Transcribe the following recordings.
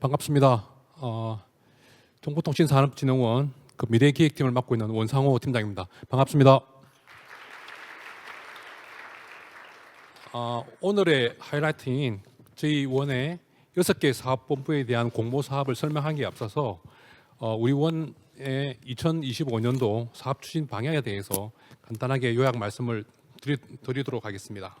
반갑습니다. 어, 정보통신산업진흥원 그 미래기획팀을 맡고 있는 원상호 팀장입니다. 반갑습니다. 어, 오늘의 하이라이트인 저희 원의 여섯 개 사업본부에 대한 공모 사업을 설명하기에 앞서서 어, 우리 원의 2025년도 사업 추진 방향에 대해서 간단하게 요약 말씀을 드리, 드리도록 하겠습니다.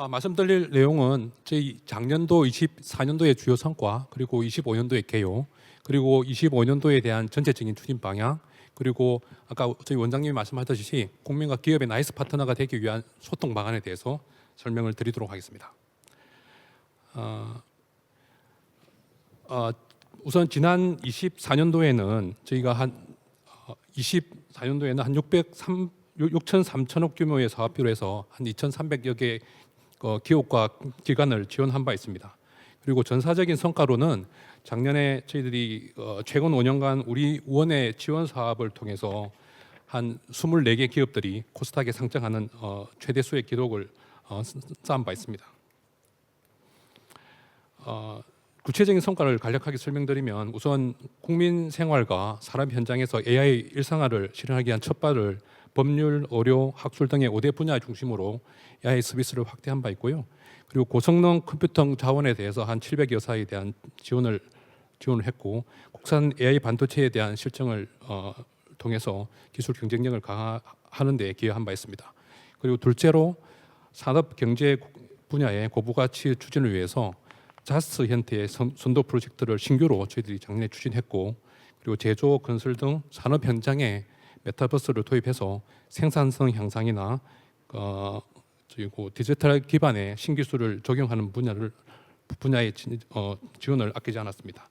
아, 말씀드릴 내용은 저희 작년도 24년도의 주요 성과 그리고 25년도의 개요 그리고 25년도에 대한 전체적인 추진 방향 그리고 아까 저희 원장님이 말씀하셨듯이 국민과 기업의 나이스 파트너가 되기 위한 소통 방안에 대해서 설명을 드리도록 하겠습니다. 어, 어, 우선 지난 24년도에는 저희가 한 어, 24년도에는 한 603, 6천 3천억 규모의 사업비로 해서 한 2,300여 개 어, 기업과 기관을 지원한 바 있습니다. 그리고 전사적인 성과로는 작년에 저희들이 어, 최근 5년간 우리 원의 지원 사업을 통해서 한 24개 기업들이 코스닥에 상장하는 어, 최대 수의 기록을 어, 쌓은 바 있습니다. 어, 구체적인 성과를 간략하게 설명드리면 우선 국민 생활과 산업 현장에서 AI 일상화를 실현하기 위한 첫 발을 법률, 의료, 학술 등의 5대 분야 중심으로 AI 서비스를 확대한 바 있고요. 그리고 고성능 컴퓨터 자원에 대해서 한 700여 사에 대한 지원을 지원을 했고 국산 AI 반도체에 대한 실정을 어, 통해서 기술 경쟁력을 강화하는 데 기여한 바 있습니다. 그리고 둘째로 산업 경제 분야의 고부가치 추진을 위해서 자스 현태의 선- 선도 프로젝트를 신규로 저희들이 작년에 추진했고 그리고 제조 건설 등 산업 현장에 메타버스를 도입해서 생산성 향상이나 어, 그리고 디지털 기반의 신기술을 적용하는 분야를 분야의 진- 어, 지원을 아끼지 않았습니다.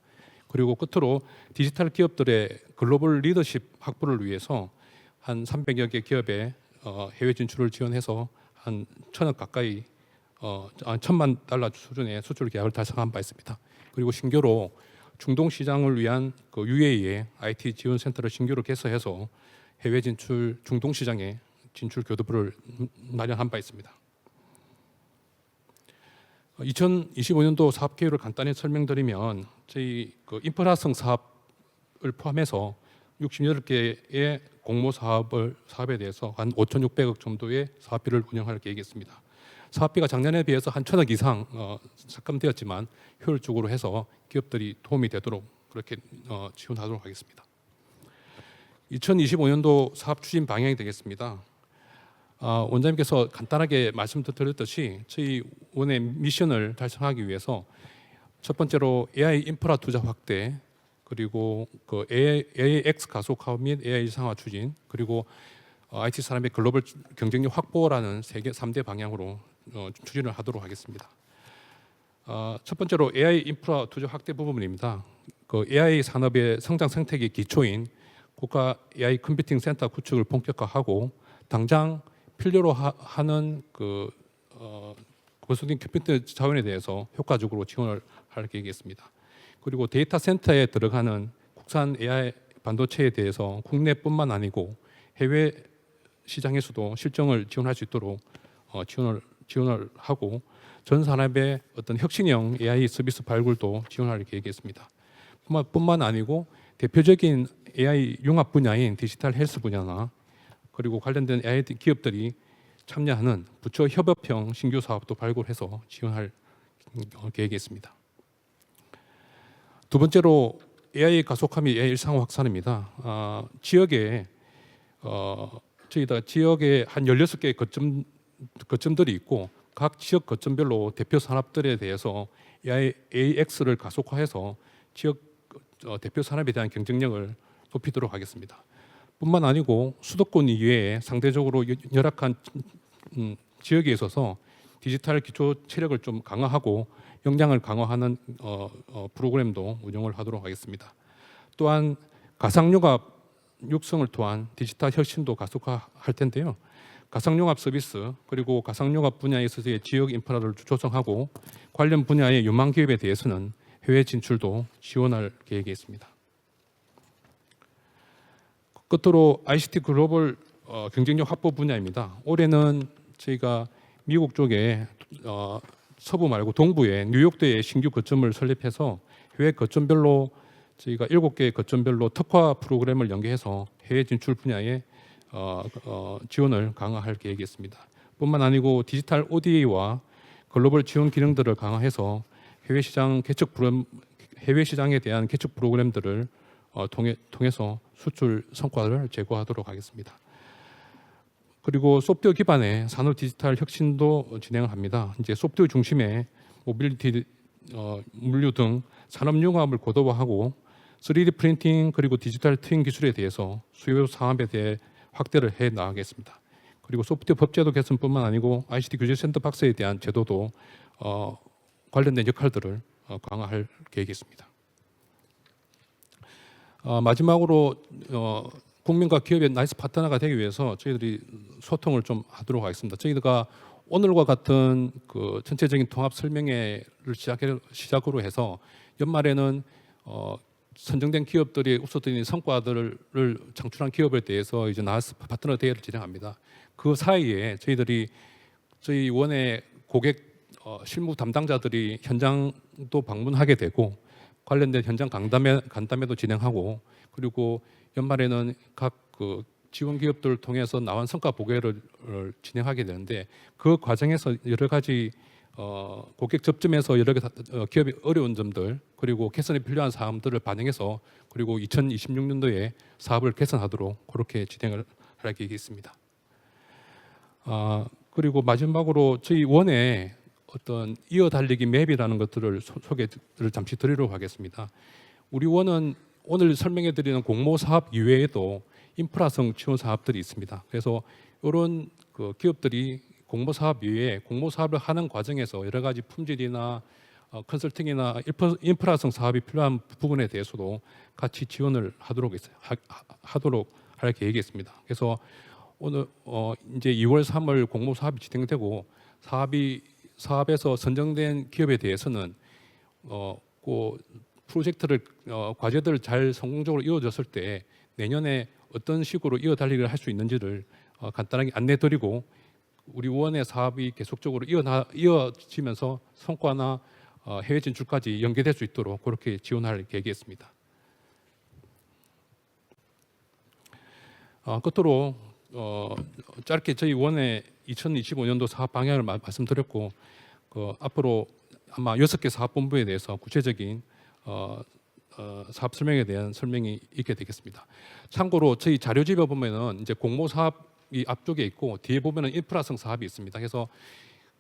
그리고 끝으로 디지털 기업들의 글로벌 리더십 확보를 위해서 한 300여 개 기업의 어, 해외 진출을 지원해서 한 천억 가까이 어, 아, 천만 달러 수준의 수출 계약을 달성한 바 있습니다. 그리고 신규로 중동 시장을 위한 그 UAE의 IT 지원 센터를 신규로 개설해서 해외 진출 중동 시장에 진출 교두부를 마련한 바 있습니다. 2025년도 사업 계획을 간단히 설명드리면 저희 그 인프라성 사업을 포함해서 68개의 공모 사업을 사업에 대해서 한 5,600억 정도의 사업비를 운영할 계획이었습니다. 사업비가 작년에 비해서 한 천억 이상 어, 삭감되었지만 효율적으로 해서 기업들이 도움이 되도록 그렇게 어, 지원하도록 하겠습니다. 2025년도 사업 추진 방향이 되겠습니다. 아, 원장님께서 간단하게 말씀드렸듯이 저희 원의 미션을 달성하기 위해서 첫 번째로 AI 인프라 투자 확대 그리고 그 AX 가속화 및 AI 일상화 추진 그리고 어, IT 산업의 글로벌 경쟁력 확보라는 세개 3대 방향으로 어, 추진을 하도록 하겠습니다. 어, 첫 번째로 AI 인프라 투자 확대 부분입니다. 그 AI 산업의 성장 생태계 기초인 국가 AI 컴퓨팅 센터 구축을 본격화하고 당장 필요로 하, 하는 그 어, 고수된 컴퓨터 자원에 대해서 효과적으로 지원을 할 계획이겠습니다. 그리고 데이터 센터에 들어가는 국산 AI 반도체에 대해서 국내뿐만 아니고 해외 시장에서도 실정을 지원할 수 있도록 어, 지원을 지원을 하고 전 산업의 어떤 혁신형 AI 서비스 발굴도 지원할 계획이겠습니다. 뿐만 아니고 대표적인 AI 융합 분야인 디지털 헬스 분야나 그리고 관련된 AI 기업들이 참여하는 부처 협업형 신규 사업도 발굴해서 지원할 어, 계획이 있습니다. 두 번째로 AI 가속화 및 AI 일상화 확산입니다. 아, 지역에 어, 저희가 지역에 한 16개의 거점 거점들이 있고 각 지역 거점별로 대표 산업들에 대해서 AI AX를 가속화해서 지역 어, 대표 산업에 대한 경쟁력을 높이도록 하겠습니다. 뿐만 아니고 수도권 이외에 상대적으로 여- 열악한 음, 지역에 있어서 디지털 기초 체력을 좀 강화하고 역량을 강화하는 어, 어, 프로그램도 운영을 하도록 하겠습니다. 또한 가상융합 육성을 통한 디지털 혁신도 가속화할 텐데요. 가상융합 서비스 그리고 가상융합 분야에 있어서의 지역 인프라를 조성하고 관련 분야의 유망 기업에 대해서는 해외 진출도 지원할 계획이 있습니다. 끝으로 ICT 글로벌 어, 경쟁력 확보 분야입니다. 올해는 저희가 미국 쪽에 어, 서부 말고 동부에 뉴욕대에 신규 거점을 설립해서 해외 거점별로 저희가 일곱 개 거점별로 특화 프로그램을 연계해서 해외 진출 분야에 어, 어, 지원을 강화할 계획이었습니다. 뿐만 아니고 디지털 ODA와 글로벌 지원 기능들을 강화해서 해외 시장 개척 프로그램, 해외 시장에 대한 개척 프로그램들을 어, 통해, 통해서 수출 성과를 제고하도록 하겠습니다. 그리고 소프트웨어 기반의 산업 디지털 혁신도 진행을 합니다. 이제 소프트웨어 중심의 모빌리티 어, 물류 등 산업 융합을 고도화하고 3D 프린팅 그리고 디지털 트윈 기술에 대해서 수요 사업에 대해 확대를 해 나가겠습니다. 그리고 소프트웨어 법제도 개선뿐만 아니고 ICT 규제 샌드박스에 대한 제도도 어, 관련된 역할들을 어, 강화할 계획이 있습니다. 어, 마지막으로 어, 국민과 기업의 나이스 파트너가 되기 위해서 저희들이 소통을 좀 하도록 하겠습니다. 저희가 오늘과 같은 그 전체적인 통합 설명회를 시작 시작으로 해서 연말에는 어, 선정된 기업들이 웃었던 성과들을 창출한 기업에 대해서 이제 나이스 파트너 대회를 진행합니다. 그 사이에 저희들이 저희 원의 고객 어, 실무 담당자들이 현장도 방문하게 되고 관련된 현장 강담회 간담회도 진행하고 그리고 연말에는 각 그 지원 기업들을 통해서 나온 성과 보고를 어, 진행하게 되는데 그 과정에서 여러 가지 어, 고객 접점에서 여러 개 다- 어, 기업의 어려운 점들 그리고 개선이 필요한 사항들을 반영해서 그리고 2026년도에 사업을 개선하도록 그렇게 진행을 할 계획이 있습니다. 아 그리고 마지막으로 저희 원에 어떤 이어 달리기 맵이라는 것들을 소, 소개를 잠시 드리도록 하겠습니다. 우리 원은 오늘 설명해 드리는 공모 사업 이외에도 인프라성 지원 사업들이 있습니다. 그래서 이런 그 기업들이 공모 사업 이외에 공모 사업을 하는 과정에서 여러 가지 품질이나 어, 컨설팅이나 인프- 인프라성 사업이 필요한 부분에 대해서도 같이 지원을 하도록 있어요. 하, 하, 도록 할 계획이 있습니다. 그래서 오늘 어, 이제 2월 3월 공모 사업이 진행되고 사업이 사업에서 선정된 기업에 대해서는 어, 그 프로젝트를 어, 과제들을 잘 성공적으로 이루어졌을 때 내년에 어떤 식으로 이어 달리기를 할 수 있는지를 어, 간단하게 안내드리고 우리 원의 사업이 계속적으로 이어나, 이어지면서 성과나 어, 해외 진출까지 연계될 수 있도록 그렇게 지원할 계획이었습니다. 어, 끝으로 어, 짧게 저희 원의 2025년도 사업 방향을 마- 말씀드렸고 그 앞으로 아마 여섯 개 사업 본부에 대해서 구체적인 어, 어, 사업 설명에 대한 설명이 있게 되겠습니다. 참고로 저희 자료집에 보면은 이제 공모 사업이 앞쪽에 있고 뒤에 보면은 인프라성 사업이 있습니다. 그래서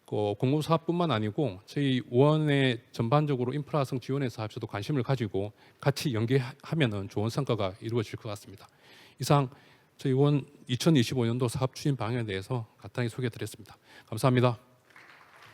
그 공모 사업뿐만 아니고 저희 원의 전반적으로 인프라성 지원의 사업에서도 관심을 가지고 같이 연계하면은 좋은 성과가 이루어질 것 같습니다. 이상 저희 원 2025년도 사업 추진 방향에 대해서 간단히 소개드렸습니다. 감사합니다.